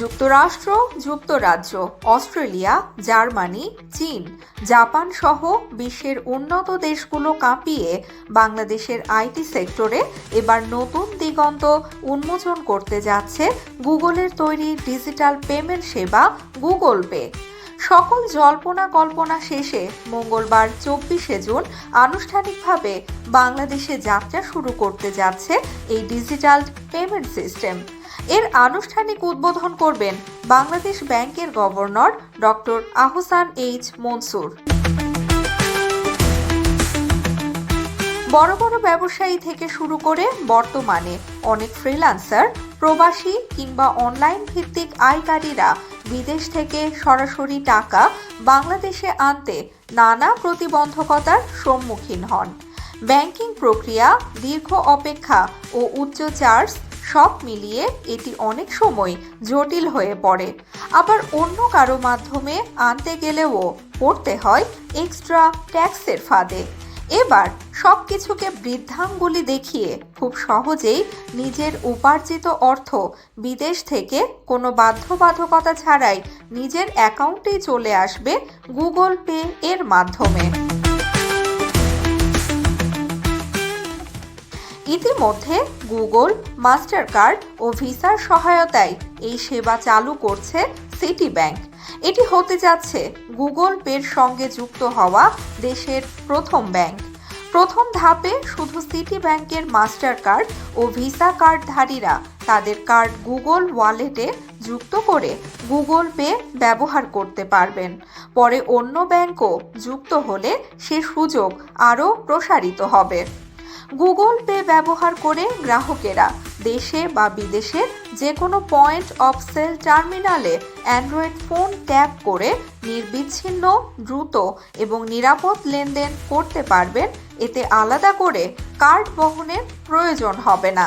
যুক্তরাষ্ট্র, যুক্তরাজ্য, Australia, Germany, চীন, জাপান সহ বিশ্বের উন্নত দেশগুলো কাঁপিয়ে বাংলাদেশের আইটি সেক্টরে এবার নতুন দিগন্ত উন্মোচন করতে যাচ্ছে গুগলের তৈরি ডিজিটাল পেমেন্ট সেবা গুগল পে। সকল জল্পনা কল্পনা শেষে মঙ্গলবার চব্বিশে জুন আনুষ্ঠানিকভাবে বাংলাদেশে যাত্রা শুরু করতে যাচ্ছে এই ডিজিটাল পেমেন্ট সিস্টেম। এর আনুষ্ঠানিক উদ্বোধন করবেন বাংলাদেশ ব্যাংকের governor doctor Ahsan H Mansur. বড় বড় ব্যবসায়ী থেকে শুরু করে বর্তমানে অনেক ফ্রিল্যান্সার প্রবাসী কিংবা অনলাইন ভিত্তিক আয়কারীরা বিদেশ থেকে সরাসরি টাকা বাংলাদেশে আনতে নানা প্রতিবন্ধকতার সম্মুখীন হন। ব্যাংকিং প্রক্রিয়া দীর্ঘ অপেক্ষা ও উচ্চ চার্জ সব মিলিয়ে এটি অনেক সময় জটিল হয়ে পড়ে। আবার অন্য কারও মাধ্যমে আনতে গেলেও পড়তে হয় এক্সট্রা ট্যাক্সের ফাঁদে। এবার সব কিছুকে বৃদ্ধাঙ্গুলি দেখিয়ে খুব সহজেই নিজের উপার্জিত অর্থ বিদেশ থেকে কোনো বাধ্যবাধকতা ছাড়াই নিজের অ্যাকাউন্টেই চলে আসবে গুগল পে এর মাধ্যমে। ইতিমধ্যে গুগল মাস্টার কার্ড ও ভিসার সহায়তায় এই সেবা চালু করছে সিটি ব্যাংক এটি হতে যাচ্ছে গুগল পের সঙ্গে যুক্ত হওয়া দেশের প্রথম ব্যাংক। প্রথম ধাপে শুধু সিটি ব্যাংকের মাস্টার কার্ড ও ভিসা কার্ডধারীরা তাদের কার্ড গুগল ওয়ালেটে যুক্ত করে গুগল পে ব্যবহার করতে পারবেন। পরে অন্য ব্যাংকও যুক্ত হলে সে সুযোগ আরও প্রসারিত হবে। গুগল পে ব্যবহার করে গ্রাহকেরা দেশে বা বিদেশে যে কোনো পয়েন্ট অফ সেল টার্মিনালে অ্যান্ড্রয়েড ফোন ট্যাপ করে নির্বিচ্ছিন্ন, দ্রুত এবং নিরাপদ লেনদেন করতে পারবেন। এতে আলাদা করে কার্ড বহনের প্রয়োজন হবে না।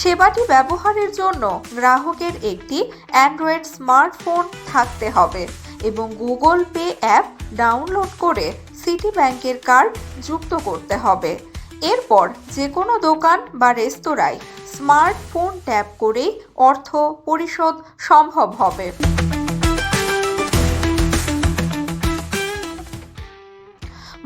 সেবাটি ব্যবহারের জন্য গ্রাহকের একটি অ্যান্ড্রয়েড স্মার্টফোন থাকতে হবে এবং গুগল পে অ্যাপ ডাউনলোড করে সিটি ব্যাংকের কার্ড যুক্ত করতে হবে। এরপর যে কোনো দোকান বা রেস্তোরাঁয় স্মার্টফোন ট্যাপ করেই অর্থ পরিশোধ সম্ভব হবে।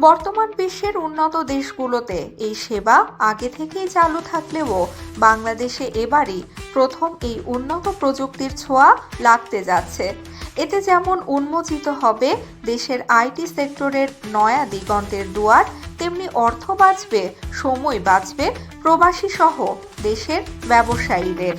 বর্তমান বিশ্বের উন্নত দেশগুলোতে এই সেবা আগে থেকেই চালু থাকলেও বাংলাদেশে এবারই প্রথম এই উন্নত প্রযুক্তির ছোঁয়া লাগতে যাচ্ছে। এতে যেমন উন্মোচিত হবে দেশের আইটি সেক্টরের নয়া দিগন্তের দুয়ার তেমনি অর্থ বাঁচবে সময় বাঁচবে প্রবাসী সহ দেশের ব্যবসায়ীদের।